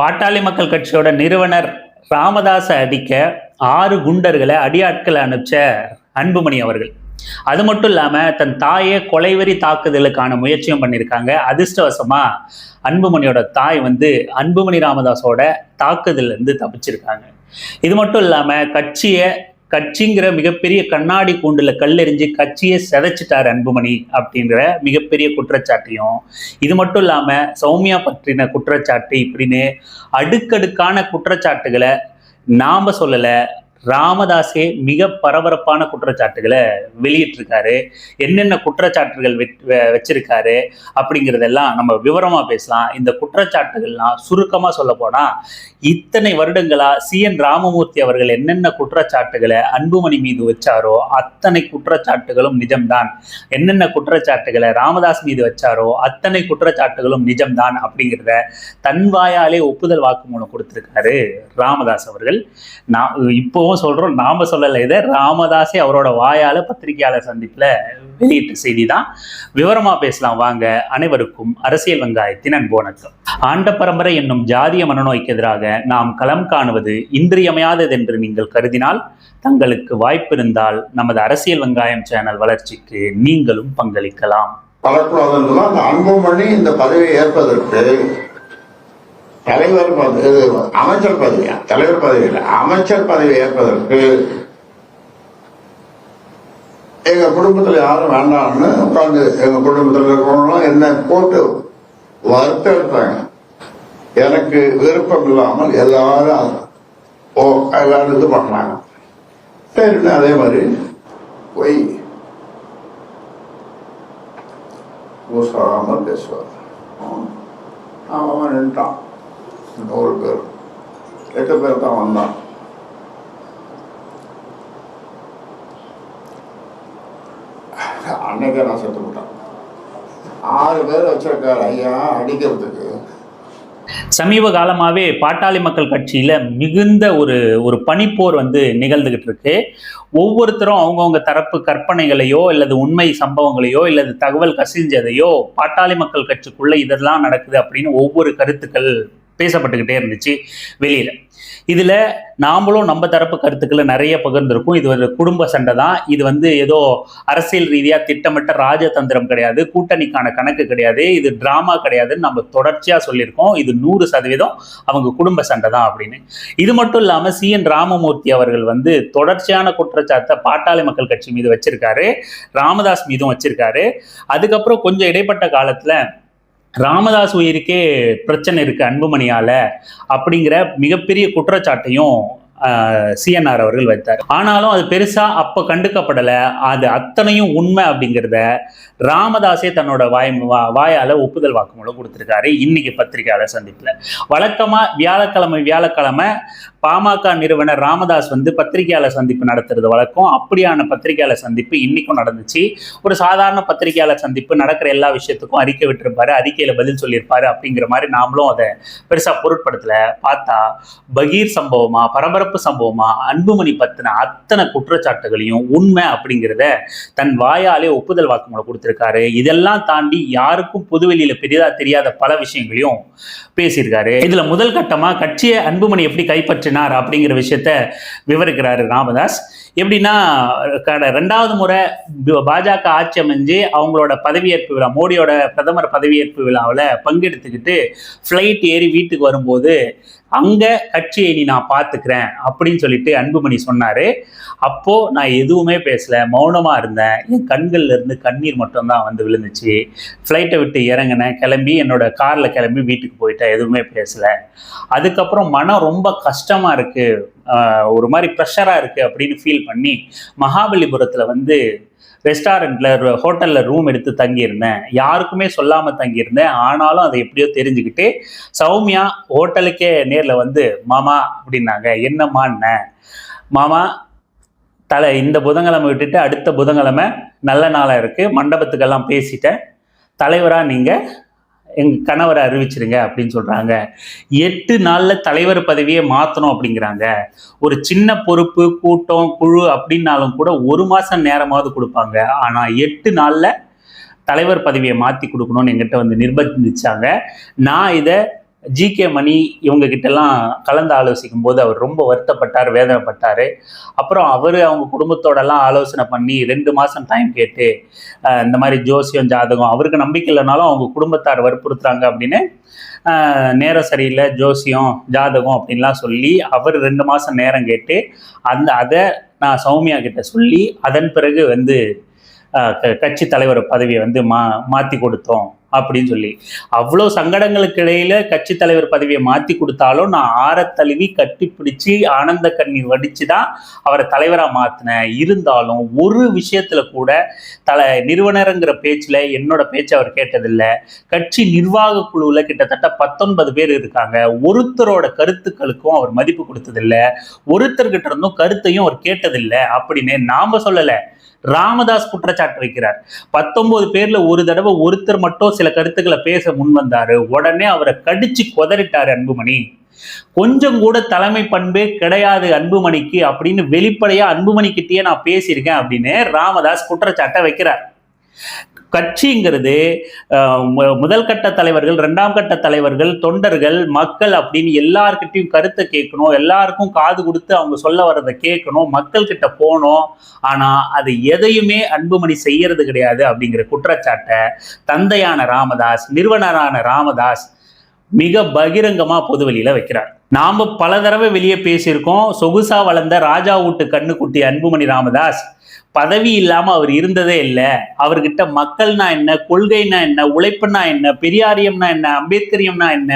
பாட்டாளி மக்கள் கட்சியோட நிறுவனர் ராமதாஸை அடிக்க ஆறு குண்டர்களை அடியாட்களை அனுப்பிச்ச அன்புமணி அவர்கள். அது மட்டும் இல்லாமல் தன் தாயை கொலைவெறி தாக்குதலுக்கான முயற்சியும் பண்ணியிருக்காங்க. அதிர்ஷ்டவசமாக அன்புமணியோட தாய் வந்து அன்புமணி ராமதாஸோட தாக்குதல் இருந்து தப்பிச்சிருக்காங்க. இது மட்டும் இல்லாமல் கட்சியை கட்சிங்கிற மிகப்பெரிய கண்ணாடி கூண்டுல கல்லெறிஞ்சு கட்சியை சிதைச்சிட்டார் அன்புமணி அப்படின்ற மிகப்பெரிய குற்றச்சாட்டையும் இது மட்டும் இல்லாம சௌமியா பற்றின குற்றச்சாட்டு இப்படின்னு அடுக்கடுக்கான குற்றச்சாட்டுகளை நாம சொல்லலை ராமதாஸே மிக பரபரப்பான குற்றச்சாட்டுகளை வெளியிட்டிருக்காரு. என்னென்ன குற்றச்சாட்டுகள் வெ- வச்சிருக்காரு அப்படிங்கிறதெல்லாம் நம்ம விவரமாக பேசலாம். இந்த குற்றச்சாட்டுகள்லாம் சுருக்கமாக சொல்ல போனால் இத்தனை வருடங்களா சி. என். ராமமூர்த்தி அவர்கள் என்னென்ன குற்றச்சாட்டுகளை அன்புமணி மீது வச்சாரோ அத்தனை குற்றச்சாட்டுகளும் நிஜம்தான். என்னென்ன குற்றச்சாட்டுகளை ராமதாஸ் மீது வச்சாரோ அத்தனை குற்றச்சாட்டுகளும் நிஜம்தான் அப்படிங்கிறத தன் வாயாலே ஒப்புதல் வாக்குமூலம் கொடுத்திருக்காரு ராமதாஸ் அவர்கள். நான் இப்போ இப்போவும் சொல்றோம் நாம சொல்லலை. இதை ராமதாஸே அவரோட வாயால பத்திரிகையாளர் சந்திப்புல வெளியிட்ட செய்தி தான் விவரமா பேசலாம். வாங்க அனைவருக்கும் அரசியல் வெங்காயத்தின் அன்பு வணக்கம். ஆண்ட பரம்பரை என்னும் ஜாதிய மனநோய்க்கு எதிராக நாம் களம் காணுவது இன்றியமையாதது என்று நீங்கள் கருதினால் தங்களுக்கு வாய்ப்பிருந்தால் நமது அரசியல் வெங்காயம் சேனல் வளர்ச்சிக்கு நீங்களும் பங்களிக்கலாம். வளர்க்கணும் அந்த அன்புமணி இந்த பதவியை ஏற்பதற்கு தலைவர் பதவி அமைச்சர் பதவியா தலைவர் பதவி இல்லை அமைச்சர் பதவி ஏற்பதற்கு எங்க குடும்பத்தில் யாரும் வேண்டாம்னு உட்காந்து எங்க குடும்பத்தில் இருக்கிறவங்களும் என்ன போட்டு வருத்தம் எனக்கு விருப்பம் இல்லாமல் எல்லாரும் ஓ எல்லாரும் இது பண்ணாங்க சரின்னு அதே மாதிரி போய் ஊசாமல் பேசுவார். அவன் நின்ட்டான். நூறு பேர். எட்டு பேர் தான் வந்தான். அன்னைக்கே நான் செத்து விட்டேன் ஆறு பேர் வச்சிருக்காரு ஐயா அடிக்கிறதுக்கு. சமீப காலமாவே பாட்டாளி மக்கள் கட்சியில மிகுந்த ஒரு ஒரு பனிப்போர் வந்து நிகழ்ந்துகிட்டு இருக்கு. ஒவ்வொருத்தரும் அவங்கவுங்க தரப்பு கற்பனைகளையோ அல்லது உண்மை சம்பவங்களையோ அல்லது தகவல் கசிஞ்சதையோ பாட்டாளி மக்கள் கட்சிக்குள்ள இதெல்லாம் நடக்குது அப்படின்னு ஒவ்வொரு கருத்துக்கள் பேசப்பட்டுக்கிட்டே இருந்துச்சு வெளியில். இதில் நாமளும் நம்ம தரப்பு கருத்துக்களை நிறைய பகிர்ந்திருக்கும். இது ஒரு குடும்ப சண்டை தான். இது வந்து ஏதோ அரசியல் ரீதியாக திட்டமிட்ட ராஜதந்திரம் கிடையாது. கூட்டணிக்கான கணக்கு கிடையாது. இது ட்ராமா கிடையாதுன்னு நம்ம தொடர்ச்சியாக சொல்லியிருக்கோம். இது நூறு சதவீதம் அவங்க குடும்ப சண்டை தான் அப்படின்னு. இது மட்டும் இல்லாமல் சி என் ராமமூர்த்தி அவர்கள் வந்து தொடர்ச்சியான குற்றச்சாட்டை பாட்டாளி மக்கள் கட்சி மீது வச்சிருக்காரு. ராமதாஸ் மீதும் வச்சிருக்காரு. அதுக்கப்புறம் கொஞ்சம் இடைப்பட்ட காலத்தில் ராமதாஸ் உயிருக்கே பிரச்சனை இருக்கு அன்புமணியால அப்படிங்கிற மிகப்பெரிய குற்றச்சாட்டையும் சிஎன்ஆர் அவர்கள் வைத்தார். ஆனாலும் அது பெருசா அப்ப கண்டுக்கப்படல. அது அத்தனையும் உண்மை அப்படிங்கிறத ராமதாஸே தன்னோட வாய் வா- வாயால ஒப்புதல் வாக்குமூலம் கொடுத்திருக்காரு. இன்னைக்கு பத்திரிகையாளர் சந்திப்புல. வழக்கமா வியாழக்கிழமை வியாழக்கிழமை பாமக நிறுவனர் ராமதாஸ் வந்து பத்திரிகையாளர் சந்திப்பு நடத்துறது வழக்கம். அப்படியான பத்திரிகையாளர் சந்திப்பு இன்னைக்கும் நடந்துச்சு. ஒரு சாதாரண பத்திரிகையாளர் சந்திப்பு நடக்கிற எல்லா விஷயத்துக்கும் அறிக்கை விட்டுருப்பாரு. அறிக்கையில பதில் சொல்லியிருப்பாரு அப்படிங்கிற மாதிரி நாமளும் அதை பெருசா பொருட்படுத்தல. பார்த்தா பகீர் சம்பவமா பரபரப்பு சம்பவமா அன்புமணி பத்தின அத்தனை குற்றச்சாட்டுகளையும் உண்மை அப்படிங்கிறத தன் வாயாலே ஒப்புதல் வாக்குமூலம் கொடுத்திருக்காரு. இதெல்லாம் தாண்டி யாருக்கும் பொதுவெளியில பெரிதா தெரியாத பல விஷயங்களையும் பேசியிருக்காரு. இதுல முதல் கட்டமா கட்சியை அன்புமணி எப்படி கைப்பற்ற கைப்பற்றினார் அப்படிங்கிற விஷயத்த விவரிக்கிறாரு ராமதாஸ். எப்படின்னா கட- ரெண்டாவது முறை பாஜக ஆட்சி அமைஞ்சு அவங்களோட பதவியேற்பு விழா மோடியோட பிரதமர் பதவியேற்பு விழாவில் பங்கெடுத்துக்கிட்டு ஃப்ளைட் ஏறி வீட்டுக்கு வரும்போது அங்க கட்சியை நீ நான் பாத்துக்கிறேன் அப்படின்னு சொல்லிட்டு அன்புமணி சொன்னாரு. அப்போ நான் எதுவுமே பேசல மௌனமா இருந்தேன். என் கண்கள்ல இருந்து கண்ணீர் மட்டும்தான் வந்து விழுந்துச்சு. ஃப்ளைட்டை விட்டு இறங்கினேன். கிளம்பி என்னோட கார்ல கிளம்பி வீட்டுக்கு போயிட்டேன். எதுவுமே பேசல. அதுக்கப்புறம் மனம் ரொம்ப கஷ்டமா இருக்கு. ஒரு மாதிரி ப்ரெஷராக இருக்குது அப்படின்னு ஃபீல் பண்ணி மகாபலிபுரத்தில் வந்து ரெஸ்டாரண்ட்டில் ஹோட்டலில் ரூம் எடுத்து தங்கியிருந்தேன். யாருக்குமே சொல்லாமல் தங்கியிருந்தேன். ஆனாலும் அதை எப்படியோ தெரிஞ்சுக்கிட்டு சௌமியா ஹோட்டலுக்கே நேரில் வந்து மாமா அப்படின்னாங்க. என்னம்மான்ன மாமா தலை இந்த புதன்கிழமை விட்டுட்டு அடுத்த புதன்கிழமை நல்ல நாளாக இருக்குது மண்டபத்துக்கெல்லாம் பேசிட்டேன். தலைவராக நீங்கள் எங்க கணவரை அறிவிச்சிருங்க அப்படின்னு சொல்றாங்க. எட்டு நாள்ல தலைவர் பதவியை மாத்தணும் அப்படிங்கிறாங்க. ஒரு சின்ன பொறுப்பு கூட்டம் குழு அப்படின்னாலும் கூட ஒரு மாசம் நேரமாவது கொடுப்பாங்க. ஆனா எட்டு நாள்ல தலைவர் பதவியை மாத்தி கொடுக்கணும்னு எங்கிட்ட வந்து நிர்பந்திச்சாங்க. நான் இதை ஜி கே மணி இவங்க கிட்டலாம் கலந்து ஆலோசிக்கும் போது அவர் ரொம்ப வருத்தப்பட்டார் வேதனைப்பட்டார். அப்புறம் அவர் அவங்க குடும்பத்தோடலாம் ஆலோசனை பண்ணி ரெண்டு மாதம் டைம் கேட்டு இந்த மாதிரி ஜோசியம் ஜாதகம் அவருக்கு நம்பிக்கை இல்லைனாலும் அவங்க குடும்பத்தார் வற்புறுத்துறாங்க அப்படின்னு நேரம் சரியில்லை ஜோசியம் ஜாதகம் அப்படின்லாம் சொல்லி அவர் ரெண்டு மாதம் நேரம் கேட்டு அந்த அதை நான் சௌமியா கிட்ட சொல்லி அதன் பிறகு வந்து க- கட்சி தலைவர் பதவியை வந்து மா மாற்றி கொடுத்தோம். அப்படின்னு சொல்லி. அவ்வளோ சங்கடங்களுக்கு இடையில கட்சி தலைவர் பதவியை மாற்றி கொடுத்தாலும் நான் ஆரத்தழுவி கட்டிப்பிடிச்சு ஆனந்த கண்ணீர் வடிச்சு தான் அவரை தலைவராக மாற்றினேன் இருந்தாலும் ஒரு விஷயத்துல கூட தலை நிறுவனருங்கிற பேச்சில் என்னோட பேச்சை அவர் கேட்டதில்லை. கட்சி நிர்வாக குழுவில் கிட்டத்தட்ட பத்தொன்பது பேர் இருக்காங்க. ஒருத்தரோட கருத்துக்களுக்கும் அவர் மதிப்பு கொடுத்ததில்லை. ஒருத்தர்கிட்ட இருந்தும் கருத்தையும் அவர் கேட்டதில்லை. அப்படின்னு நாம் சொல்லலை. ராமதாஸ் குற்றச்சாட்டு வைக்கிறார். பத்தொன்பது பேர்ல ஒரு தடவை ஒருத்தர் மட்டும் சில கருத்துக்களை பேச முன் வந்தாரு. உடனே அவரை கடிச்சு கொதறிட்டாரு அன்புமணி. கொஞ்சம் கூட தலைமை பண்பே கிடையாது அன்புமணிக்கு அப்படின்னு வெளிப்படையா அன்புமணிக்கிட்டயே நான் பேசியிருக்கேன் அப்படின்னு ராமதாஸ் குற்றச்சாட்டை வைக்கிறார். கட்சிங்கிறது மு- முதல் கட்ட தலைவர்கள் இரண்டாம் கட்ட தலைவர்கள் தொண்டர்கள் மக்கள் அப்படின்னு எல்லார்கிட்டையும் கருத்தை கேட்கணும். எல்லாருக்கும் காது கொடுத்து அவங்க சொல்ல வர்றதை கேட்கணும். மக்கள் கிட்ட போகணும் ஆனா அது எதையுமே அன்புமணி செய்யறது கிடையாது அப்படிங்கிற குற்றச்சாட்டை தந்தையான ராமதாஸ் நிறுவனரான ராமதாஸ் மிக பகிரங்கமா பொதுவெளியில வைக்கிறார். நாம் பல தடவை வெளியே பேசியிருக்கோம். சொகுசா வளர்ந்த ராஜா வீட்டு கண்ணுக்குட்டி அன்புமணி ராமதாஸ். பதவி இல்லாமல் அவர் இருந்ததே இல்லை. அவர்கிட்ட மக்கள்னா என்ன கொள்கைனா என்ன உழைப்புனா என்ன பெரியாரியம்னா என்ன அம்பேத்கரியம்னா என்ன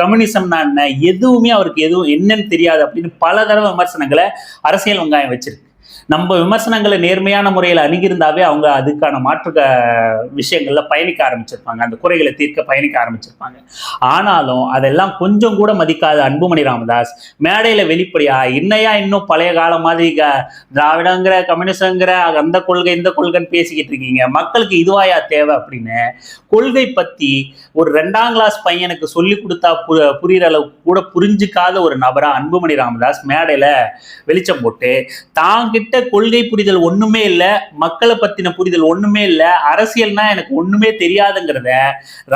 கம்யூனிசம்னா என்ன எதுவுமே அவருக்கு எதுவும் என்னன்னு தெரியாது அப்படின்னு பல தடவை விமர்சனங்களை அரசியல் வெங்காயம் வச்சிருக்கு. நம்ம விமர்சனங்களை நேர்மையான முறையில் அணுகியிருந்தாவே அவங்க அதுக்கான மாற்று விஷயங்களில் விஷயங்கள்ல பயணிக்க ஆரம்பிச்சிருப்பாங்க. அந்த குறைகளை தீர்க்க பயணிக்க ஆரம்பிச்சிருப்பாங்க. ஆனாலும் அதெல்லாம் கொஞ்சம் கூட மதிக்காத அன்புமணி ராமதாஸ் மேடையில் வெளிப்படையா இன்னையா இன்னும் பழைய காலம் மாதிரி க- திராவிடங்கிற கம்யூனிசங்கிற அந்த கொள்கை இந்த கொள்கைன்னு பேசிக்கிட்டு இருக்கீங்க. மக்களுக்கு இதுவாயா தேவை அப்படின்னு கொள்கை பத்தி ஒரு ரெண்டாம் கிளாஸ் பையனுக்கு சொல்லி கொடுத்தா பு- புரிகிற அளவுக்கு கூட புரிஞ்சுக்காத ஒரு நபரா அன்புமணி ராமதாஸ் மேடையில வெளிச்சம் போட்டு தாங்க கிட்ட கொள்கை புரிதல் ஒண்ணுமே இல்ல மக்களை பத்தின புரிதல் ஒண்ணுமே இல்ல அரசியல்னா எனக்கு ஒண்ணுமே தெரியாதுங்கிறத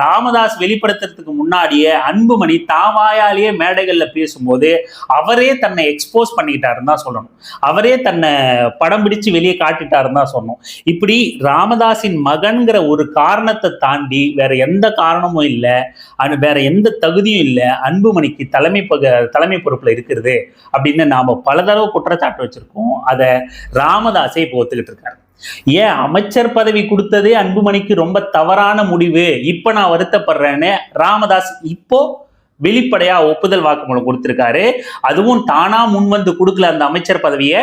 ராமதாஸ் வெளிப்படுத்துறதுக்கு முன்னாடியே அன்புமணி தாவாயாலேயே மேடைகள்ல பேசும்போது அவரே தன்னை எக்ஸ்போஸ் பண்ணிக்கிட்டாருன்னு தான் சொல்லணும். அவரே தன்னை படம் பிடிச்சு வெளியே காட்டிட்டாருன்னு தான் சொன்னோம் இப்படி ராமதாஸின் மகன்கிற ஒரு காரணத்தை தாண்டி வேற எந்த காரணமும் இல்லை அது வேற எந்த தகுதியும் இல்லை அன்புமணிக்கு தலைமை பக தலைமை பொறுப்புல இருக்கிறது அப்படின்னு நாம பல தடவை குற்றச்சாட்டு வச்சிருக்கோம். அதை ராமதாசை இப்போ ஒத்துக்கிட்டு இருக்காரு ஏன் அமைச்சர் பதவி கொடுத்ததே அன்புமணிக்கு ரொம்ப தவறான முடிவு? இப்ப நான் வருத்தப்படுறேன்னு ராமதாஸ் இப்போ வெளிப்படையா ஒப்புதல் வாக்குமூலம் கொடுத்திருக்காரு. அதுவும் தானா முன்வந்து கொடுக்கல அந்த அமைச்சர் பதவியை.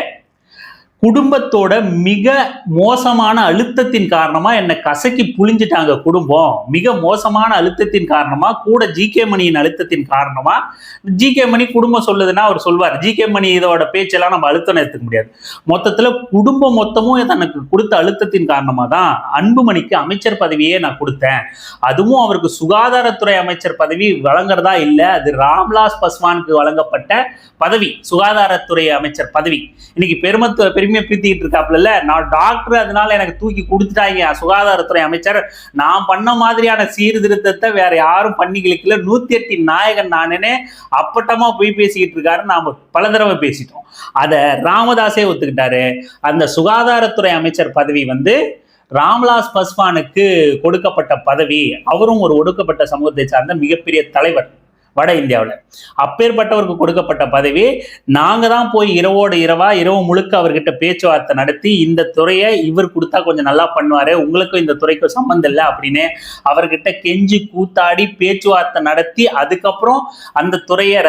குடும்பத்தோட மிக மோசமான அழுத்தத்தின் காரணமா என்னை கசக்கி புழிஞ்சிட்டாங்க குடும்பம். மிக மோசமான அழுத்தத்தின் காரணமா கூட ஜி கே மணியின் அழுத்தத்தின் காரணமா ஜி கே மணி குடும்பம் சொல்லுதுன்னா அவர் சொல்வார். ஜி கே மணி இதோட பேச்செல்லாம் நம்ம அழுத்தம் எடுத்துக்க முடியாது. மொத்தத்துல குடும்பம் மொத்தமும் தனக்கு கொடுத்த அழுத்தத்தின் காரணமா தான் அன்புமணிக்கு அமைச்சர் பதவியே நான் கொடுத்தேன். அதுவும் அவருக்கு சுகாதாரத்துறை அமைச்சர் பதவி வழங்குறதா இல்லை அது ராம்லாஸ் பஸ்வானுக்கு வழங்கப்பட்ட பதவி சுகாதாரத்துறை அமைச்சர் பதவி. இன்னைக்கு பெருமத்து பெருமையை பீத்திக்கிட்டு இருக்காப்புல நான் டாக்டர் அதனால எனக்கு தூக்கி கொடுத்துட்டாங்க சுகாதாரத்துறை அமைச்சர். நான் பண்ண மாதிரியான சீர்திருத்தத்தை வேற யாரும் பண்ணிக்கலிக்கல. நூத்தி எட்டு நாயகன் நானே அப்பட்டமா போய் பேசிக்கிட்டு இருக்காரு நாம பல தடவை பேசிட்டோம். அத ராமதாஸே ஒத்துக்கிட்டாரு. அந்த சுகாதாரத்துறை அமைச்சர் பதவி வந்து ராம்லாஸ் பஸ்வானுக்கு கொடுக்கப்பட்ட பதவி. அவரும் ஒரு ஒடுக்கப்பட்ட சமூகத்தை சார்ந்த மிகப்பெரிய தலைவர். வட இந்தியாவில். அப்பேற்பட்டவருக்கு கொடுக்கப்பட்ட பதவி நாங்கள் தான் போய் இரவோடு இரவா இரவு முழுக்க அவர்கிட்ட பேச்சுவார்த்தை நடத்தி இந்த துறையை இவர் கொடுத்தா கொஞ்சம் நல்லா பண்ணுவார் உங்களுக்கும் இந்த துறைக்கும் சம்மந்தம் இல்லை அப்படின்னு அவர்கிட்ட கெஞ்சி கூத்தாடி பேச்சுவார்த்தை நடத்தி அதுக்கப்புறம் அந்த துறையை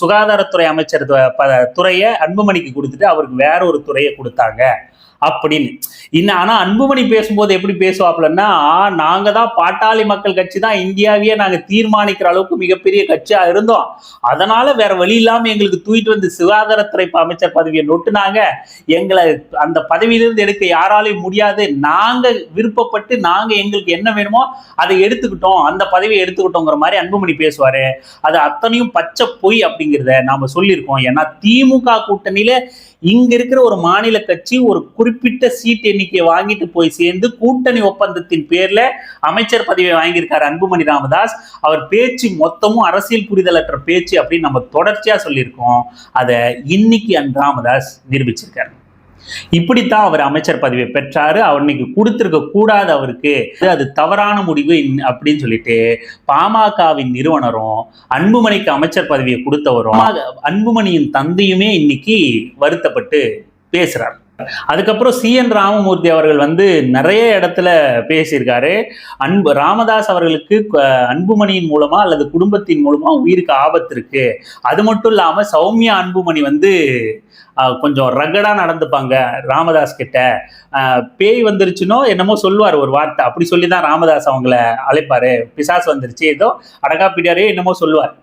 சுகாதாரத்துறை அமைச்சர் துறையை அன்புமணிக்கு கொடுத்துட்டு அவருக்கு வேற ஒரு துறையை கொடுத்தாங்க. அப்படின்னு. இன்னும் ஆனால் அன்புமணி பேசும்போது எப்படி பேசுவாப்லன்னா நாங்கள் தான் பாட்டாளி மக்கள் கட்சி தான் இந்தியாவையே நாங்கள் தீர்மானிக்கிற அளவுக்கு மிகப்பெரிய கட்சியாக இருந்தோம். அதனால வேற வழி இல்லாமல் எங்களுக்கு தூக்கிட்டு வந்து சுகாதாரத்துறை அமைச்சர் பதவியை நொட்டுனாங்க. எங்களை அந்த பதவியிலிருந்து எடுக்க யாராலையும் முடியாது. நாங்கள் விருப்பப்பட்டு நாங்கள் எங்களுக்கு என்ன வேணுமோ அதை எடுத்துக்கிட்டோம். அந்த பதவியை எடுத்துக்கிட்டோங்கிற மாதிரி அன்புமணி பேசுவார். அது அத்தனையும் பச்சை பொய் அப்படிங்கிறத நாம் சொல்லியிருக்கோம். ஏன்னா திமுக கூட்டணியில் இங்க இருக்கிற ஒரு மாநில கட்சி ஒரு குறிப்பிட்ட சீட் எண்ணிக்கையை வாங்கிட்டு போய் சேர்ந்து கூட்டணி ஒப்பந்தத்தின் பேர்ல அமைச்சர் பதவியை வாங்கியிருக்காரு அன்புமணி ராமதாஸ். அவர் பேச்சு மொத்தமும் அரசியல் புரிதலற்ற பேச்சு அப்படின்னு நம்ம தொடர்ச்சியா சொல்லியிருக்கோம். அதை இன்னைக்கு அன் ராமதாஸ் நிரூபிச்சிருக்காரு. இப்படித்தான் அவர் அமைச்சர் பதவியை பெற்றாரு. அவர் இன்னைக்கு கொடுத்திருக்க கூடாது அவருக்கு. அது தவறான முடிவு அப்படின்னு சொல்லிட்டு பாமகவின் நிறுவனரும் அன்புமணிக்கு அமைச்சர் பதவியை கொடுத்தவரும் அன்புமணியின் தந்தையுமே இன்னைக்கு வருத்தப்பட்டு பேசுறார். அதுக்கப்புறம் சி என் ராமமூர்த்தி அவர்கள் வந்து நிறைய இடத்துல பேசியிருக்காரு. அன்பு ராமதாஸ் அவர்களுக்கு அன்புமணியின் மூலமா அல்லது குடும்பத்தின் மூலமா உயிருக்கு ஆபத்து இருக்கு. அது மட்டும் இல்லாம சௌமியா அன்புமணி வந்து அஹ், கொஞ்சம் ரகடா நடந்துப்பாங்க ராமதாஸ் கிட்ட. பேய் வந்துருச்சுனோ என்னமோ சொல்லுவார் ஒரு வார்த்தை. அப்படி சொல்லி தான் ராமதாஸ் அவங்கள அழைப்பாரு. பிசாஸ் வந்துருச்சு ஏதோ அடகாப்பிடியாரே என்னமோ சொல்லுவார்.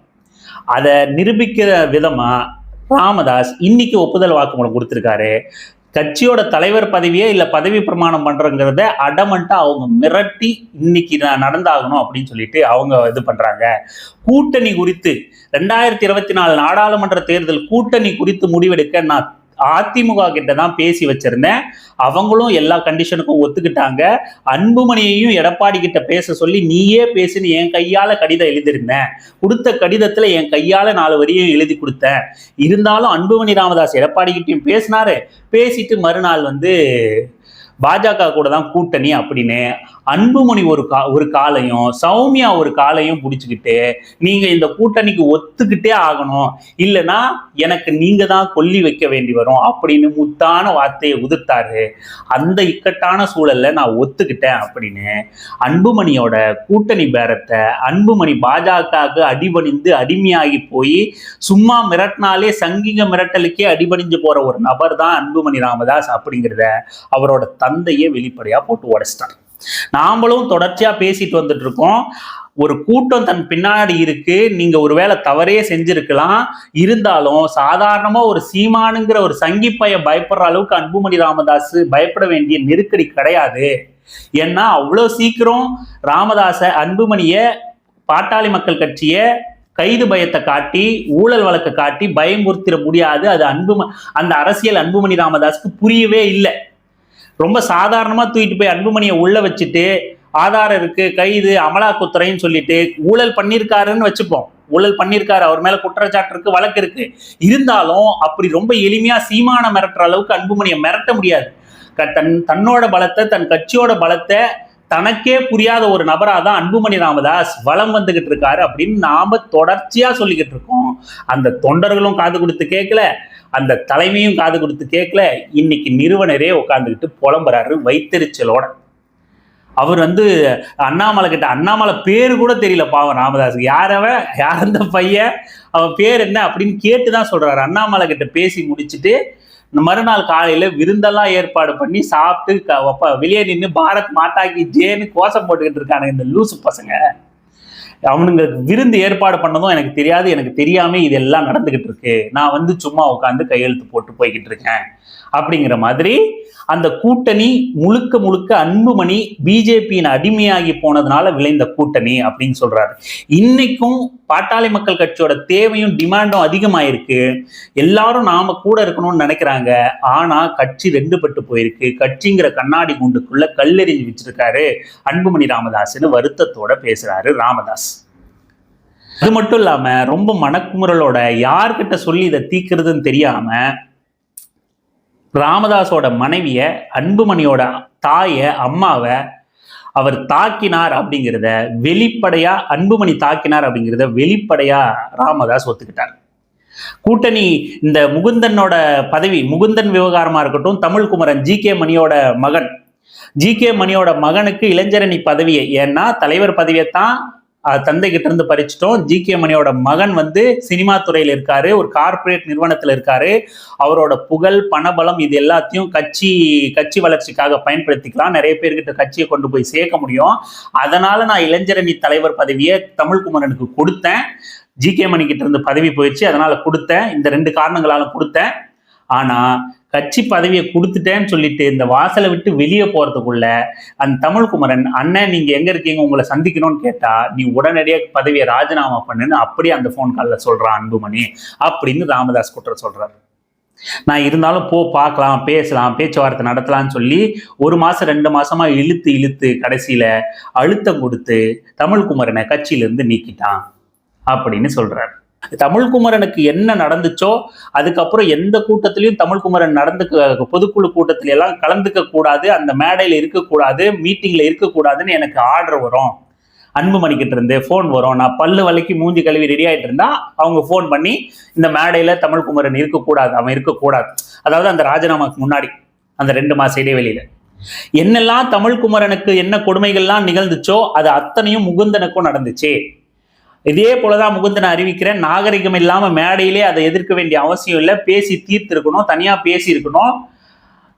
அதை நிரூபிக்கிற விதமா ராமதாஸ் இன்னைக்கு ஒப்புதல் வாக்குமூலம் கொடுத்திருக்காரு. கட்சியோட தலைவர் பதவியே இல்ல பதவி பிரமாணம் பண்றங்கிறத அடமண்டா அவங்க மிரட்டி இன்னைக்கு நான் நடந்தாகணும் அப்படின்னு சொல்லிட்டு அவங்க இது பண்றாங்க. கூட்டணி குறித்து ரெண்டாயிரத்தி இருபத்தி நாலு நாடாளுமன்ற தேர்தல் கூட்டணி குறித்து முடிவெடுக்க நான் அதிமுக கிட்ட தான் பேசி வச்சிருந்தேன். அவங்களும் எல்லா கண்டிஷனுக்கும் ஒத்துக்கிட்டாங்க. அன்புமணியையும் எடப்பாடி கிட்ட பேச சொல்லி நீயே பேசுன்னு என் கையால கடிதம் எழுதியிருந்தேன். கொடுத்த கடிதத்துல என் கையால நாலு வரியும் எழுதி கொடுத்தேன். இருந்தாலும் அன்புமணி ராமதாஸ் எடப்பாடி கிட்டையும் பேசினாரு. பேசிட்டு மறுநாள் வந்து பாஜக கூட தான் கூட்டணி அப்படின்னு அன்புமணி ஒரு கா ஒரு காலையும் சௌமியா ஒரு காலையும் பிடிச்சிக்கிட்டு நீங்க இந்த கூட்டணிக்கு ஒத்துக்கிட்டே ஆகணும். இல்லைன்னா எனக்கு நீங்க தான் கொல்லி வைக்க வேண்டி வரும் அப்படின்னு முத்தான வார்த்தையை உதிர்த்தாரு. அந்த இக்கட்டான சூழல்ல நான் ஒத்துக்கிட்டேன் அப்படின்னு அன்புமணியோட கூட்டணி பேரத்தை அன்புமணி பாஜகவுக்கு அடிபணிந்து அடிமையாகி போய் சும்மா மிரட்டினாலே சங்கிக மிரட்டலுக்கே அடிபணிஞ்சு போற ஒரு நபர் தான் அன்புமணி ராமதாஸ் அப்படிங்கிறத அவரோட தந்தையே வெளிப்படையா போட்டு உடைச்சிட்டார். நாமளும் தொடர்ச்சியா பேசிட்டு வந்துட்டு இருக்கோம் ஒரு கூட்டம் தன் பின்னாடி இருக்கு. நீங்க ஒருவேளை தவறே செஞ்சிருக்கலாம். இருந்தாலும் சாதாரணமா ஒரு சீமானுங்கிற ஒரு சங்கிப்பைய பயப்படுற அளவுக்கு அன்புமணி ராமதாஸ் பயப்பட வேண்டிய நெருக்கடி கிடையாது. ஏன்னா அவ்வளோ சீக்கிரம் ராமதாச அன்புமணிய பாட்டாளி மக்கள் கட்சிய கைது பயத்தை காட்டி ஊழல் வழக்கை காட்டி பயமுறுத்திட முடியாது. அது அன்பும அந்த அரசியல் அன்புமணி ராமதாஸ்க்கு புரியவே இல்லை. ரொம்ப சாதாரணமா தூக்கிட்டு போய் அன்புமணியை உள்ள வச்சுட்டு ஆதாரம் இருக்கு கைது அமலாக்கத்துறைன்னு சொல்லிட்டு ஊழல் பண்ணியிருக்காருன்னு வச்சுப்போம். ஊழல் பண்ணியிருக்காரு அவர் மேல குற்றச்சாட்டு இருக்கு வழக்கு இருக்கு. இருந்தாலும் அப்படி ரொம்ப எளிமையா சீமான மிரட்டுற அளவுக்கு அன்புமணியை மிரட்ட முடியாது. க- தன் தன்னோட பலத்தை தன் கட்சியோட பலத்தை தனக்கே புரியாத ஒரு நபராக தான் அன்புமணி ராமதாஸ் வலம் வந்துகிட்டு இருக்காரு அப்படின்னு நாம தொடர்ச்சியா சொல்லிக்கிட்டு இருக்கோம். அந்த தொண்டர்களும் காது கொடுத்து கேட்கல அந்த தலைமையும் காது கொடுத்து கேட்கல. இன்னைக்கு நிறுவனரே உட்காந்துக்கிட்டு புலம்புறாரு வைத்தறிச்சலோட அவர் வந்து அண்ணாமலை கிட்ட அண்ணாமலை பேர் கூட தெரியல பாவம் ராமதாஸுக்கு. யாரவன் யார் அந்த பையன்? அவன் பேர் என்ன அப்படின்னு கேட்டு தான் சொல்றாரு. அண்ணாமலை கிட்ட பேசி முடிச்சுட்டு மறுநாள் காலையில விருந்தெல்லாம் ஏற்பாடு பண்ணி சாப்பிட்டு க- வெளியே நின்று பாரத் மாட்டாக்கி ஜேன்னு கோஷம் போட்டுக்கிட்டு இருக்கானுங்க இந்த லூசு பசங்க. அவனுங்க விருந்து ஏற்பாடு பண்ணதும் எனக்கு தெரியாது எனக்கு தெரியாம இதெல்லாம் நடந்துகிட்டு இருக்கு. நான் வந்து சும்மா உட்காந்து கையெழுத்து போட்டு போய்கிட்டு இருக்கேன். அப்படிங்கிற மாதிரி அந்த கூட்டணி முழுக்க முழுக்க அன்புமணி பிஜேபியின் அடிமையாகி போனதுனால விளைந்த கூட்டணி அப்படின்னு சொல்றாரு. இன்னைக்கும் பாட்டாளி மக்கள் கட்சியோட தேவையும் டிமாண்டும் அதிகமாயிருக்கு. எல்லாரும் நாம கூட இருக்கணும்னு நினைக்கிறாங்க. ஆனா கட்சி ரெண்டு பட்டு போயிருக்கு. கட்சிங்கிற கண்ணாடி குண்டுக்குள்ள கல்லெறிஞ்சு வச்சிருக்காரு அன்புமணி ராமதாஸ்னு வருத்தத்தோட பேசுறாரு ராமதாஸ். அது மட்டும் இல்லாம ரொம்ப மனக்குமுறலோட யார்கிட்ட சொல்லி இதை தீக்கிறதுன்னு தெரியாம ராமதாஸோட மனைவியை அன்புமணியோட தாயை அம்மாவை அவர் தாக்கினார் அப்படிங்கிறத வெளிப்படையா அன்புமணி தாக்கினார் அப்படிங்கிறத வெளிப்படையா ராமதாஸ் ஒத்துக்கிட்டார். கூட்டணி இந்த முகுந்தனோட பதவி முகுந்தன் விவகாரமா இருக்கட்டும் தமிழ்குமரன் ஜி கே மணியோட மகன் ஜி கே மணியோட மகனுக்கு இளைஞரணி பதவியை ஏன்னா தலைவர் பதவியை தான் தந்தை கிட்ட இருந்து பறிச்சிட்டோம். ஜி கே மணியோட மகன் வந்து சினிமா துறையில் இருக்காரு. ஒரு கார்ப்பரேட் நிறுவனத்தில் இருக்காரு. அவரோட புகழ் பணபலம் இது எல்லாத்தையும் கட்சி கட்சி வளர்ச்சிக்காக பயன்படுத்திக்கலாம். நிறைய பேர்கிட்ட கட்சியை கொண்டு போய் சேர்க்க முடியும். அதனால நான் இளைஞரணி தலைவர் பதவியை தமிழ்குமரனுக்கு கொடுத்தேன். ஜி கே மணி கிட்ட இருந்து பதவி போயிடுச்சு. அதனால கொடுத்தேன். இந்த ரெண்டு காரணங்களாலும் கொடுத்தேன். ஆனால் கட்சி பதவியை கொடுத்துட்டேன்னு சொல்லிட்டு இந்த வாசலை விட்டு வெளியே போகிறதுக்குள்ள அந்த தமிழ்குமரன் அண்ணன் நீங்கள் எங்கே இருக்கீங்க? உங்களை சந்திக்கணும்னு கேட்டால் நீ உடனடியாக பதவியை ராஜினாமா பண்ணுன்னு அப்படியே அந்த ஃபோன் காலில் சொல்கிறான் அன்புமணி அப்படின்னு ராமதாஸ் குற்றம் சொல்கிறார் நான் இருந்தாலும் போ பார்க்கலாம் பேசலாம் பேச்சுவார்த்தை நடத்தலாம்னு சொல்லி ஒரு மாசம் ரெண்டு மாசமா இழுத்து இழுத்து கடைசியில அழுத்தம் கொடுத்து தமிழ்குமரனை கட்சியிலிருந்து நீக்கிட்டான் அப்படின்னு சொல்றாரு. தமிழ்குமரனுக்கு என்ன நடந்துச்சோ அதுக்கப்புறம் எந்த கூட்டத்திலையும் தமிழ்குமரன் நடந்துக்க பொதுக்குழு கூட்டத்தில எல்லாம் கலந்துக்க கூடாது அந்த மேடையில் இருக்கக்கூடாது மீட்டிங்ல இருக்கக்கூடாதுன்னு எனக்கு ஆர்டர் வரும். அன்புமணி கிட்ட இருந்து ஃபோன் வரும். நான் பல்லு வலைக்கு மூஞ்சி கழுவி ரெடி ஆகிட்டு இருந்தா அவங்க ஃபோன் பண்ணி இந்த மேடையில் தமிழ்குமரன் இருக்கக்கூடாது அவன் இருக்கக்கூடாது அதாவது அந்த ராஜினாமாக்கு முன்னாடி அந்த ரெண்டு மாச இடைவெளியில. என்னெல்லாம் தமிழ்குமரனுக்கு என்ன கொடுமைகள்லாம் நிகழ்ந்துச்சோ அது அத்தனையும் முகுந்தனுக்கும் நடந்துச்சு. இதே போலதான் முகுந்தனை அறிவிக்கிறேன். நாகரிகம் இல்லாம மேடையிலே அதை எதிர்க்க வேண்டிய அவசியம் இல்லை. பேசி தீர்த்திருக்கணும். தனியா பேசி இருக்கணும்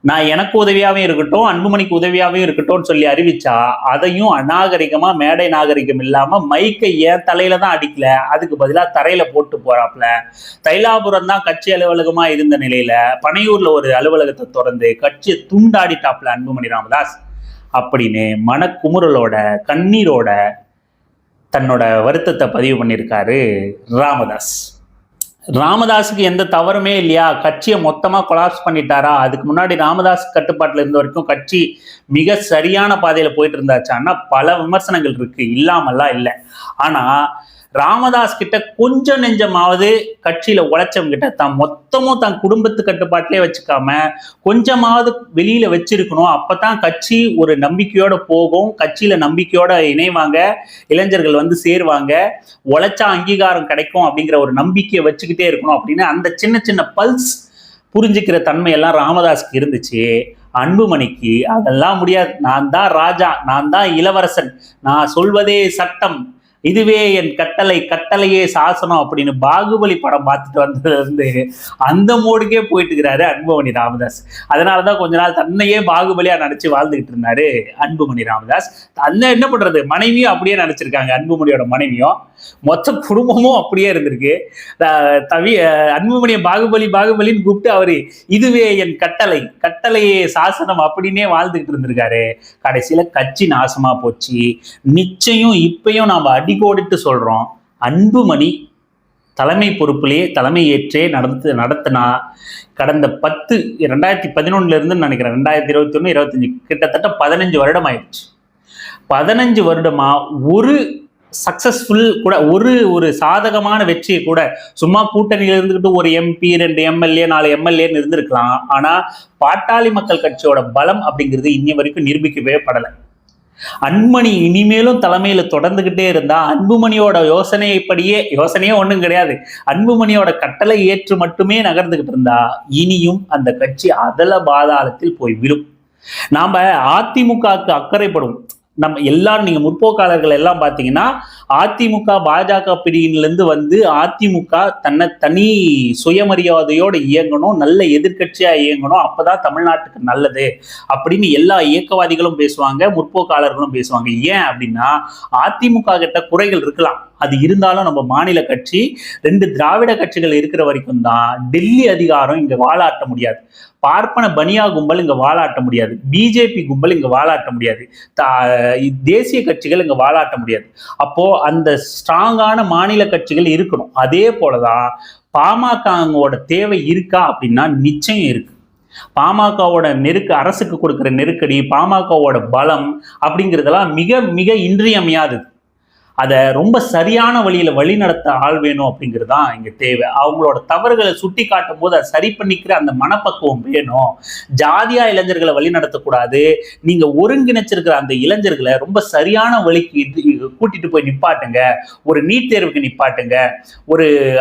நான் எனக்கு உதவியாகவே இருக்கட்டும் அன்புமணிக்கு உதவியாகவே இருக்கட்டும்னு சொல்லி அறிவிச்சா அதையும் அநாகரிகமா மேடை நாகரிகம் இல்லாம மைக்கை ஏன் தலையில தான் அடிக்கல. அதுக்கு பதிலாக தரையில போட்டு போறாப்ல. தைலாபுரம் தான் கட்சி அலுவலகமா இருந்த நிலையில பனையூர்ல ஒரு அலுவலகத்தை திறந்து கட்சியை துண்டாடிட்டாப்ல அன்புமணி ராமதாஸ். அப்படின்னு மனக்குமுறலோட கண்ணீரோட தன்னோட வருத்தத்தை பதிவு பண்ணியிருக்காரு ராமதாஸ். ராமதாஸுக்கு எந்த தவறுமே இல்லையா? கட்சியை மொத்தமாக கொலாப்ஸ் பண்ணிட்டாரா? அதுக்கு முன்னாடி ராமதாஸ் கட்டுப்பாட்டில் இருந்த வரைக்கும் கட்சி மிக சரியான பாதையில் போயிட்டு இருந்தாச்சான்னா பல விமர்சனங்கள் இருக்கு. இல்லாமல்லாம் இல்லை. ஆனால் ராமதாஸ் கிட்ட கொஞ்சம் நெஞ்சமாவது கட்சியில உழைச்சவங்க கிட்ட தான் மொத்தமும் தன் குடும்பத்து கட்டுப்பாட்டிலே வச்சுக்காம கொஞ்சமாவது வெளியில வச்சிருக்கணும். அப்பதான் கட்சி ஒரு நம்பிக்கையோட போகும். கட்சியில நம்பிக்கையோட இணைவாங்க. இளைஞர்கள் வந்து சேருவாங்க. உழைச்சா அங்கீகாரம் கிடைக்கும் அப்படிங்கிற ஒரு நம்பிக்கையை வச்சுக்கிட்டே இருக்கணும் அப்படின்னு அந்த சின்ன சின்ன பல்ஸ் புரிஞ்சுக்கிற தன்மையெல்லாம் ராமதாஸ்க்கு இருந்துச்சு. அன்புமணிக்கு அதெல்லாம் முடியாது. நான் தான் ராஜா. நான் தான் இளவரசன். நான் சொல்வதே சட்டம். இதுவே என் கட்டளை கட்டளையே சாசனம் அப்படின்னு பாகுபலி படம் பார்த்துட்டு வந்ததுலேருந்து அந்த மோடுக்கே போயிட்டு இருக்கிறாரு அன்புமணி ராமதாஸ். அதனாலதான் கொஞ்ச நாள் தன்னையே பாகுபலியா நினைச்சு வாழ்ந்துகிட்டு இருந்தாரு அன்புமணி ராமதாஸ். அந்த என்ன பண்றது? மனைவியும் அப்படியே நினைச்சிருக்காங்க அன்புமணியோட மனைவியும். மொத்த குடும்பமும் அப்படியே இருந்திருக்கு. தவி அன்புமணியை பாகுபலி பாகுபலின்னு கூப்பிட்டு அவரு இதுவே என் கட்டளை கட்டளையே சாசனம் அப்படின்னே வாழ்ந்துகிட்டு இருந்திருக்காரு. கடைசியில கட்சி நாசமா போச்சு. நிச்சயம் இப்பயும் அடி கோடிட்டு சொல்கிறோம் அன்புமணி தலைமை பொறுப்பிலேயே தலைமை ஏற்றே நடத்து நடத்தினா கடந்த பத்து ரெண்டாயிரத்தி பதினொன்னுலேருந்து நினைக்கிறேன் ரெண்டாயிரத்தி இருபத்தி ஒன்று இருபத்தஞ்சி கிட்டத்தட்ட பதினஞ்சு வருடம் ஆயிடுச்சு. பதினஞ்சு வருடமா ஒரு சக்சஸ்ஃபுல் கூட ஒரு ஒரு சாதகமான வெற்றியை கூட சும்மா கூட்டணியில் இருந்துக்கிட்டு ஒரு எம்பி ரெண்டு எம்எல்ஏ நாலு எம்எல்ஏன்னு இருந்திருக்கலாம். ஆனால் பாட்டாளி மக்கள் கட்சியோட பலம் அப்படிங்கிறது இன்னி வரைக்கும் நிரூபிக்கவே படலை. அன்புமணி இனிமேலும் தலைமையில தொடர்ந்துகிட்டே இருந்தா அன்புமணியோட யோசனைப்படியே யோசனையே ஒண்ணும் கிடையாது. அன்புமணியோட கட்டளை ஏற்று மட்டுமே நகர்ந்துகிட்டு இருந்தா இனியும் அந்த கட்சி அதல பாதாளத்தில் போய் விழும். நாம அதிமுகவுக்கு அக்கறைப்படும் நம்ம எல்லாரும் நீங்க முற்போக்காளர்கள் எல்லாம் பாத்தீங்கன்னா அதிமுக பாஜக பிரிவினிலிருந்து வந்து அதிமுக தன்னை தனி சுயமரியாதையோட இயங்கணும் நல்ல எதிர்க்கட்சியா இயங்கணும் அப்பதான் தமிழ்நாட்டுக்கு நல்லது அப்படின்னு எல்லா இயக்கவாதிகளும் பேசுவாங்க முற்போக்காளர்களும் பேசுவாங்க. ஏன் அப்படின்னா அதிமுக கிட்ட குறைகள் இருக்கலாம். அது இருந்தாலும் நம்ம மாநில கட்சி ரெண்டு திராவிட கட்சிகள் இருக்கிற வரைக்கும் தான் டெல்லி அதிகாரம் இங்க வாழாட்ட முடியாது. பார்ப்பன பனியா கும்பல் இங்க வாழாட்ட முடியாது. பிஜேபி கும்பல் இங்க வாழாட்ட முடியாது. தேசிய கட்சிகள் இங்க வாழாட்ட முடியாது. அப்போ அந்த ஸ்ட்ராங்கான மாநில கட்சிகள் இருக்கணும். அதே போலதான் பாமகவோட தேவை இருக்கா அப்படின்னா நிச்சயம் இருக்கு. பாமகவோட நெருக்க அரசுக்கு கொடுக்குற நெருக்கடி பாமகவோட பலம் அப்படிங்கிறதெல்லாம் மிக மிக இன்றியமையாதது. அதை ரொம்ப சரியான வழியில் வழி நடத்த ஆள் வேணும் அப்படிங்கிறது தான் இங்கே தேவை. அவங்களோட தவறுகளை சுட்டி காட்டும் போது அதை சரி பண்ணிக்கிற அந்த மனப்பக்குவம் வேணும். ஜாதியா இளைஞர்களை வழி நடத்தக்கூடாது நீங்கள் ஒருங்கிணைச்சிருக்கிற அந்த இளைஞர்களை ரொம்ப சரியான வழிக்கு இது- கூட்டிட்டு போய் நிப்பாட்டுங்க. ஒரு நீட் தேர்வுக்கு நிப்பாட்டுங்க. ஒரு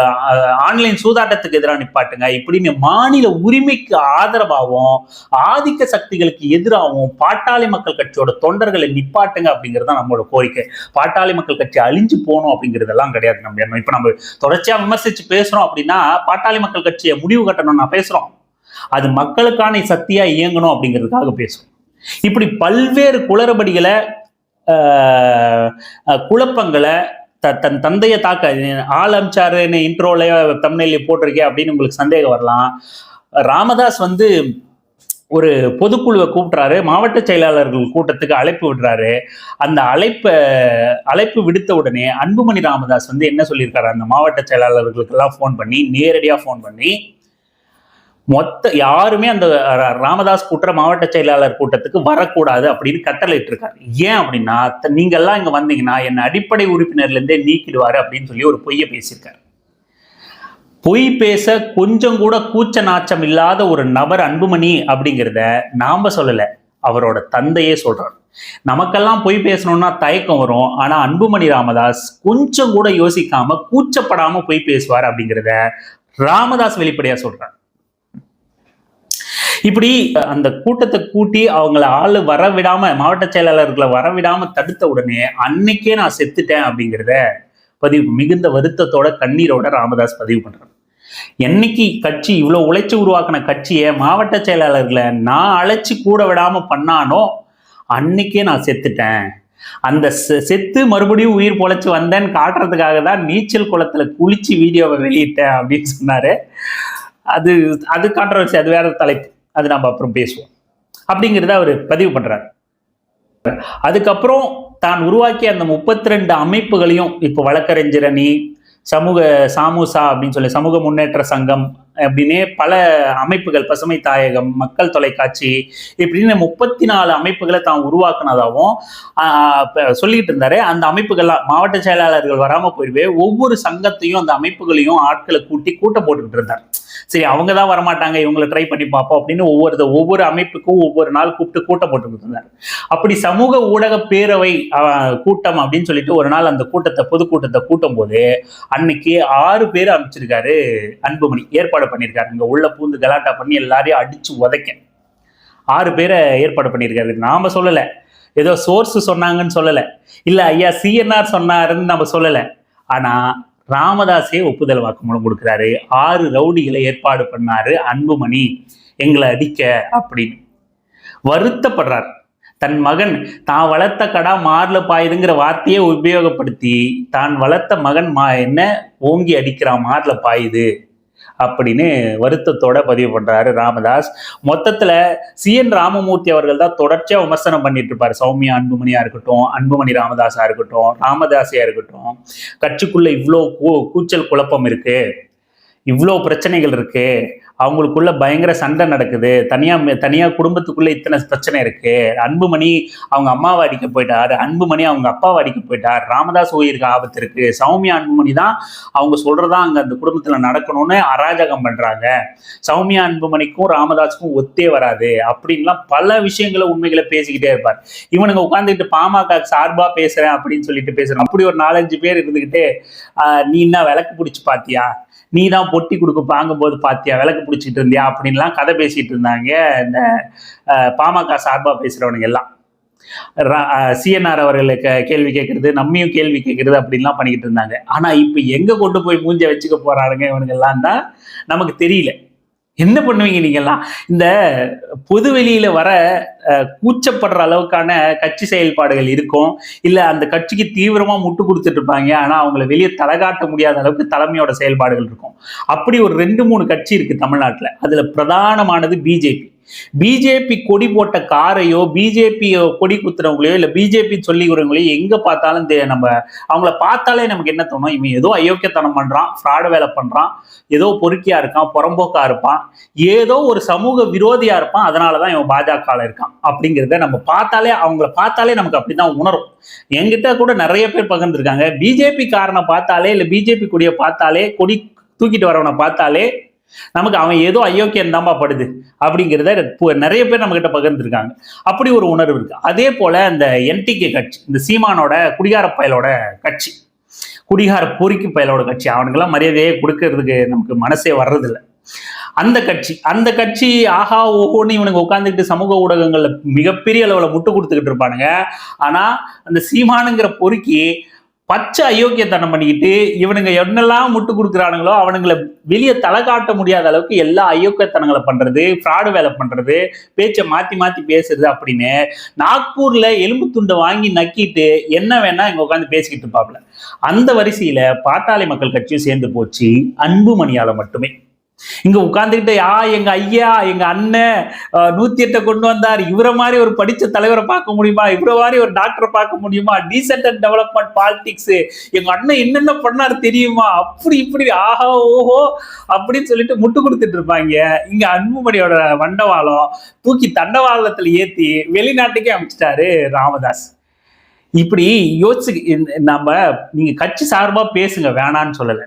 ஆன்லைன் சூதாட்டத்துக்கு எதிராக நிப்பாட்டுங்க. இப்படின்னு மாநில உரிமைக்கு ஆதரவாகவும் ஆதிக்க சக்திகளுக்கு எதிராகவும் பாட்டாளி மக்கள் கட்சியோட தொண்டர்களை நிப்பாட்டுங்க அப்படிங்கிறது தான் நம்மளோட கோரிக்கை. பாட்டாளி மக்கள் கட்சி அழிஞ்சு போகணும் அப்படிங்கிறதெல்லாம் கிடையாது நம்ம எண்ணம். இப்போ நம்ம தொடர்ச்சியா விமர்சிச்சு பேசுறோம் அப்படின்னா பாட்டாளி மக்கள் கட்சியை முடிவு கட்டணும் நான் பேசுறோம். அது மக்களுக்கான சக்தியா இயங்கணும் அப்படிங்கிறதுக்காக பேசுறோம். இப்படி பல்வேறு குளறுபடிகளை ஆஹ், ஆஹ், குழப்பங்களை த- தன் தந்தையை தாக்க ஆள் அமிச்சாருன்னு இன்ட்ரோலையோ தமிழ்நிலையை போட்டிருக்கே அப்படின்னு உங்களுக்கு சந்தேகம் வரலாம். ராமதாஸ் வந்து ஒரு பொதுக்குழுவை கூப்பிட்றாரு மாவட்ட செயலாளர்கள் கூட்டத்துக்கு அழைப்பு விடுறாரு. அந்த அழைப்பை அழைப்பு விடுத்த உடனே அன்புமணி ராமதாஸ் வந்து என்ன சொல்லியிருக்காரு? அந்த மாவட்ட செயலாளர்களுக்கெல்லாம் ஃபோன் பண்ணி நேரடியாக ஃபோன் பண்ணி மொத்த யாருமே அந்த ராமதாஸ் கூட்டுற மாவட்ட செயலாளர் கூட்டத்துக்கு வரக்கூடாது அப்படின்னு கட்டளை இருக்காரு ஏன் அப்படின்னா த- இங்கே வந்தீங்கன்னா என்ன அடிப்படை உறுப்பினர்லேருந்தே நீக்கிடுவார் நீக்கிடுவாரு அப்படின்னு சொல்லி ஒரு பொய்யை பேசியிருக்காரு. பொய் பேச கொஞ்சம் கூட கூச்ச நாச்சம் இல்லாத ஒரு நபர் அன்புமணி அப்படிங்கிறத நாம சொல்லலை. அவரோட தந்தையே சொல்றார். நமக்கெல்லாம் பொய் பேசணும்னா தயக்கம் வரும். ஆனா அன்புமணி ராமதாஸ் கொஞ்சம் கூட யோசிக்காம கூச்சப்படாம பொய் பேசுவார் அப்படிங்கிறத ராமதாஸ் வெளிப்படையா சொல்றார். இப்படி அந்த கூட்டத்தை கூட்டி அவங்கள ஆளு வரவிடாம மாவட்ட செயலாளர்களை வரவிடாம தடுத்த உடனே அன்னைக்கே நான் செத்துட்டேன் அப்படிங்கிறத பதிவு மிகுந்த வருத்தத்தோட கண்ணீரோட ராமதாஸ் பதிவு பண்றாரு. என்னைக்கு கட்சி இவ்வளோ உழைச்சி உருவாக்கின கட்சியை மாவட்ட செயலாளர்களை நான் அழைச்சி கூட விடாம பண்ணானோ அன்னைக்கே நான் செத்துட்டேன். அந்த செ- செத்து மறுபடியும் உயிர் பொழைச்சி வந்தேன்னு காட்டுறதுக்காக தான் நீச்சல் குளத்துல குளிச்சு வீடியோவை வெளியிட்டேன் அப்படின்னு சொன்னாரு. அது அது கான்ட்ரவர்சி அது வேற தலைப்பு. அது நம்ம அப்புறம் பேசுவோம். அப்படிங்கிறத அவர் பதிவு பண்றாரு. அதுக்கப்புறம் தான் உருவாக்கிய அந்த முப்பத்தி ரெண்டு அமைப்புகளையும் இப்போ வழக்கறிஞர் அணி சமூக சாமுசா அப்படின்னு சொல்லி சமூக முன்னேற்ற சங்கம் அப்படின்னே பல அமைப்புகள் பசுமை தாயகம் மக்கள் தொலைக்காட்சி இப்படின்னு முப்பத்தி நாலு அமைப்புகளை தான் உருவாக்குனதாகவும் சொல்லிட்டு இருந்தாரு. அந்த அமைப்புகள்லாம் மாவட்ட செயலாளர்கள் வராமல் போயிடுவே ஒவ்வொரு சங்கத்தையும் அந்த அமைப்புகளையும் ஆட்களை கூட்டி கூட்டம் போட்டுக்கிட்டு இருந்தார். சரி அவங்க தான் வரமாட்டாங்க இவங்களை ட்ரை பண்ணி பார்ப்போம் அப்படின்னு ஒவ்வொரு ஒவ்வொரு அமைப்புக்கும் ஒவ்வொரு நாள் கூப்பிட்டு கூட்டம் போட்டு இருந்தார். அப்படி சமூக ஊடக பேரவை கூட்டம் அப்படின்னு சொல்லிட்டு ஒரு நாள் அந்த கூட்டத்தை பொதுக்கூட்டத்தை கூட்டும் போது அன்னைக்கு ஆறு பேர் அமைச்சிருக்காரு அன்புமணி. ஏற்பாடு பண்ணியிருக்காரு. இங்கே உள்ள பூந்து கலாட்டா பண்ணி எல்லாரையும் அடிச்சு உதைக்க. ஆறு பேரை ஏற்பாடு பண்ணியிருக்காரு. நாம சொல்லலை. ஏதோ சோர்ஸ் சொன்னாங்கன்னு சொல்லலை. இல்லை ஐயா சிஎன்ஆர் சொன்னாருன்னு நம்ம சொல்லலை. ஆனால் ராமதாஸே ஒப்புதல் வாக்குமூலம் கொடுக்குறாரு. ஆறு ரவுடிகளை ஏற்பாடு பண்ணாரு அன்புமணி. எங்களை அடிக்க அப்படின்னு. வருத்தப்படுறார். தன் மகன் தான் வளர்த்த கடா மாரில் பாயுதுங்கிற வார்த்தையை உபயோகப்படுத்தி தான் வளர்த்த மகன் மா என்ன ஓங்கி அடிக்கிறான் மாரில் பாயுது. அப்படின்னு வருத்தத்தோட பதிவு பண்றாரு ராமதாஸ். மொத்தத்துல சி என் ராமமூர்த்தி அவர்கள் தான் தொடர்ச்சியா விமர்சனம் பண்ணிட்டு இருப்பாரு. சௌமியா அன்புமணியா இருக்கட்டும் அன்புமணி ராமதாஸா இருக்கட்டும் ராமதாஸியா இருக்கட்டும். கட்சிக்குள்ள இவ்வளோ கூ கூச்சல் குழப்பம் இருக்கு. இவ்வளோ பிரச்சனைகள் இருக்கு. அவங்களுக்குள்ள பயங்கர சண்டை நடக்குது. தனியா தனியா குடும்பத்துக்குள்ள இத்தனை பிரச்சனை இருக்கு. அன்புமணி அவங்க அம்மாவை அடிக்க போயிட்டார். அன்புமணி அவங்க அப்பாவை அடிக்க போயிட்டார். ராமதாஸ் உயிருக்கு ஆபத்து இருக்கு. சௌமியா அன்புமணி தான் அவங்க சொல்றதா அங்க அந்த குடும்பத்துல நடக்கணும்னு அராஜகம் பண்றாங்க. சௌமியா அன்புமணிக்கும் ராமதாஸுக்கும் ஒத்தே வராது. அப்படின்லாம் பல விஷயங்களை உண்மைகளை பேசிக்கிட்டே இருப்பார். இவனுங்க உட்காந்துக்கிட்டு பாமக சார்பா பேசுறேன் அப்படின்னு சொல்லிட்டு பேசுறேன். அப்படி ஒரு நாலஞ்சு பேர் இருந்துகிட்டு நீ என்ன விளக்கு பிடிச்சி பாத்தியா? நீ தான் பொட்டி கொடுக்க வாங்கும்போது பாத்தியா விளக்கு பிடிச்சிட்டு இருந்தியா அப்படின்லாம் கதை பேசிட்டு இருந்தாங்க இந்த பாமக சார்பா பேசுகிறவனுங்க எல்லாம். சிஎன்ஆர் அவர்களுக்கு கேள்வி கேட்கறது நம்மையும் கேள்வி கேட்கறது அப்படின்லாம் பண்ணிக்கிட்டு இருந்தாங்க. ஆனால் இப்போ எங்கே கொண்டு போய் மூஞ்ச வச்சுக்க போகிறாருங்க இவனுங்க எல்லாம் தான் நமக்கு தெரியல. என்ன பண்ணுவீங்க நீங்கெல்லாம்? இந்த பொது வெளியில வர கூச்சப்படுற அளவுக்கான கட்சி செயல்பாடுகள் இருக்கும். இல்ல அந்த கட்சிக்கு தீவிரமா முட்டு கொடுத்துட்டு இருப்பாங்க. ஆனா அவங்கள வெளியே தலைகாட்ட முடியாத அளவுக்கு தலைமையோட செயல்பாடுகள் இருக்கும். அப்படி ஒரு ரெண்டு மூணு கட்சி இருக்கு தமிழ்நாட்டுல. அதுல பிரதானமானது பிஜேபி பிஜேபி கொடி போட்ட காரையோ பிஜேபி கொடி குத்துறவங்களையோ இல்ல பிஜேபி சொல்லிக்கிறவங்களையோ எங்க பார்த்தாலும் நம்ம அவங்கள பார்த்தாலே நமக்கு என்ன தோணும்? இவன் ஏதோ அயோக்கியத்தனம் பண்றான் ஃப்ராடு வேலை பண்றான் ஏதோ பொறுக்கியா இருக்கான் புறம்போக்கா இருப்பான் ஏதோ ஒரு சமூக விரோதியா இருப்பான் அதனாலதான் இவன் பாஜக இருக்கான் அப்படிங்கிறத நம்ம பார்த்தாலே அவங்கள பார்த்தாலே நமக்கு அப்படிதான் உணரும். என்கிட்ட கூட நிறைய பேர் பகிர்ந்துருக்காங்க. பிஜேபி காரனை பார்த்தாலே இல்ல பிஜேபி கொடியை பார்த்தாலே கொடி தூக்கிட்டு வரவனை பார்த்தாலே நமக்கு அவன் ஏதோ அயோக்கியம் தான்பா படுது அப்படிங்கிறத நிறைய பேர் நம்ம கிட்ட பகிர்ந்துருக்காங்க. அப்படி ஒரு உணர்வு இருக்கு. அதே போல இந்த என்டிகே கட்சி இந்த சீமானோட குடிகார பயலோட கட்சி குடிகார பொறிக்கு பயலோட கட்சி அவனுக்கெல்லாம் மரியாதையே கொடுக்கறதுக்கு நமக்கு மனசே வர்றதில்லை. அந்த கட்சி அந்த கட்சி ஆஹா ஓஹோன்னு இவனுக்கு உட்காந்துக்கிட்டு சமூக ஊடகங்கள்ல மிகப்பெரிய அளவுல முட்டு கொடுத்துக்கிட்டு இருப்பானுங்க. ஆனா அந்த சீமானுங்கிற பொறுக்கி பச்சை அயோக்கியத்தனம் பண்ணிக்கிட்டு இவனுங்க என்னெல்லாம் முட்டு கொடுக்குறானுங்களோ அவனுங்களை வெளியே தலை காட்ட முடியாத அளவுக்கு எல்லா அயோக்கியத்தனங்களை பண்றது ஃப்ராடு வேலை பண்றது பேச்சை மாத்தி மாத்தி பேசுறது அப்படின்னு நாக்பூர்ல எலும்பு துண்டை வாங்கி நக்கிட்டு என்ன வேணா இங்க உட்காந்து பேசிக்கிட்டு இருப்பாப்ல. அந்த வரிசையில பாட்டாளி மக்கள் கட்சியும் சேர்ந்து போச்சு அன்புமணியால மட்டுமே. இங்க உட்கார்ந்துகிட்ட யா எங்க ஐயா எங்க அண்ணன் நூத்தி எட்டை கொண்டு வந்தார். இவரை மாதிரி ஒரு படிச்ச தலைவரை பார்க்க முடியுமா? இவரை மாதிரி ஒரு டாக்டரை பார்க்க முடியுமா? Decent and development politics. எங்க அண்ணன் என்னென்ன பண்ணாரு தெரியுமா? அப்படி இப்படி ஆஹா ஓஹோ அப்படின்னு சொல்லிட்டு முட்டு கொடுத்துட்டு இருப்பாங்க. இங்க அன்புமணியோட வண்டவாளம் தூக்கி தண்டவாளத்துல ஏத்தி வெளிநாட்டுக்கே அனுப்பிச்சிட்டாரு ராமதாஸ். இப்படி யோசிச்சு நம்ம நீங்க கட்சி சார்பா பேசுங்க வேணான்னு சொல்லலை.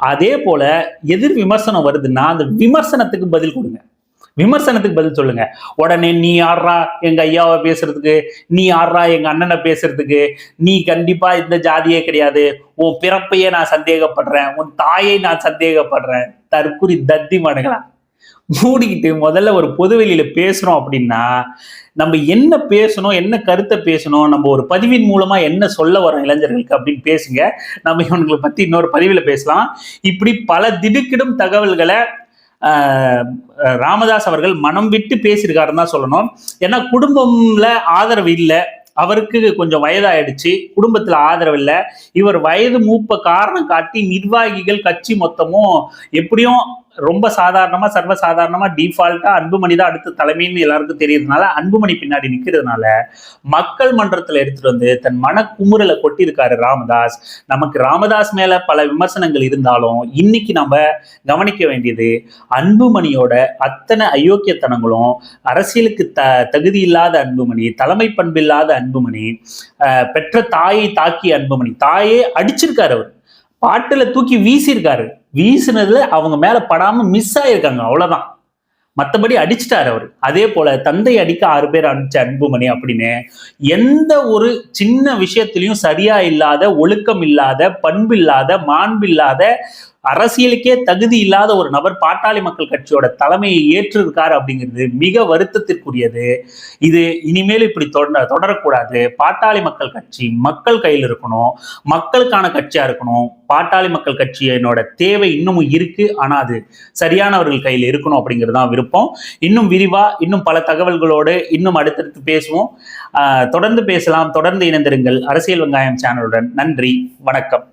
அதே போல எதிர் விமர்சனம் வருதுன்னா அந்த விமர்சனத்துக்கு பதில் கொடுங்க. விமர்சனத்துக்கு பதில் சொல்லுங்க. உடனே நீ யாரா எங்க ஐயாவை பேசுறதுக்கு. நீ யாரா எங்க அண்ணனை பேசுறதுக்கு. நீ கண்டிப்பா இந்த ஜாதியே கிடையாது. உன் பிறப்பையே நான் சந்தேகப்படுறேன். உன் தாயை நான் சந்தேகப்படுறேன். தற்குறி தத்தி மனுங்களா மூடிக்கிட்டு முதல்ல ஒரு பொதுவெளியில பேசுறோம் அப்படின்னா நம்ம என்ன பேசணும் என்ன கருத்தை பேசணும் நம்ம ஒரு பதிவின் மூலமா என்ன சொல்ல வரோம் இளைஞர்களுக்கு அப்படின்னு பேசுங்க. நம்ம இவங்களை பத்தி இன்னொரு பதிவில் பேசலாம். இப்படி பல திடுக்கிடும் தகவல்களை ராமதாஸ் அவர்கள் மனம் விட்டு பேசியிருக்காருன்னு தான் சொல்லணும். ஏன்னா குடும்பம்ல ஆதரவு இல்லை. அவருக்கு கொஞ்சம் வயதாயிடுச்சு. குடும்பத்துல ஆதரவு இல்லை. இவர் வயது மூப்ப காரணம் காட்டி நிர்வாகிகள் கட்சி மொத்தமும் எப்படியும் ரொம்ப சாதாரணமா சர்வ சாதாரணமா டிஃபால்ட்டா அன்புமணி தான் அடுத்த தலைமைன்னு எல்லாருக்கும் தெரியறதுனால அன்புமணி பின்னாடி நிக்கிறதுனால மக்கள் மன்றத்துல எடுத்துட்டு வந்து தன் மன குமுறலை கொட்டியிருக்காரு ராமதாஸ். நமக்கு ராமதாஸ் மேல பல விமர்சனங்கள் இருந்தாலும் இன்னைக்கு நம்ம கவனிக்க வேண்டியது அன்புமணியோட அத்தனை அயோக்கியத்தனங்களும் அரசியலுக்கு த தகுதி இல்லாத அன்புமணி தலைமை பண்பில்லாத அன்புமணி பெற்ற தாயை தாக்கிய அன்புமணி தாயே அடிச்சிருக்காரு அவர். பாட்டுல தூக்கி வீசியிருக்காரு. வீசினதுல அவங்க மேல படாம மிஸ் ஆயிருக்காங்க. அவ்வளவுதான். மத்தபடி அடிச்சிட்டார் அவர். அதே போல தந்தை அடிக்க ஆறு பேர் அடிச்ச அன்புமணி அப்படின்னு எந்த ஒரு சின்ன விஷயத்திலையும் சரியா இல்லாத ஒழுக்கம் இல்லாத பண்பு இல்லாத மாண்பு இல்லாத அரசியலுக்கே தகுதி இல்லாத ஒரு நபர் பாட்டாளி மக்கள் கட்சியோட தலைமையை ஏற்றிருக்காரு அப்படிங்கிறது மிக வருத்தத்திற்குரியது. இது இனிமேல் இப்படி தொடர தொடரக்கூடாது. பாட்டாளி மக்கள் கட்சி மக்கள் கையில் இருக்கணும். மக்களுக்கான கட்சியா இருக்கணும். பாட்டாளி மக்கள் கட்சியினோட தேவை இன்னமும் இருக்கு. ஆனா அது சரியானவர்கள் கையில் இருக்கணும் அப்படிங்கிறது தான் விருப்பம். இன்னும் விரிவா இன்னும் பல தகவல்களோடு இன்னும் அடுத்தடுத்து பேசுவோம். தொடர்ந்து பேசலாம். தொடர்ந்து இணைந்திருங்கள். அரசியல் வெங்காயம் சேனலுடன். நன்றி. வணக்கம்.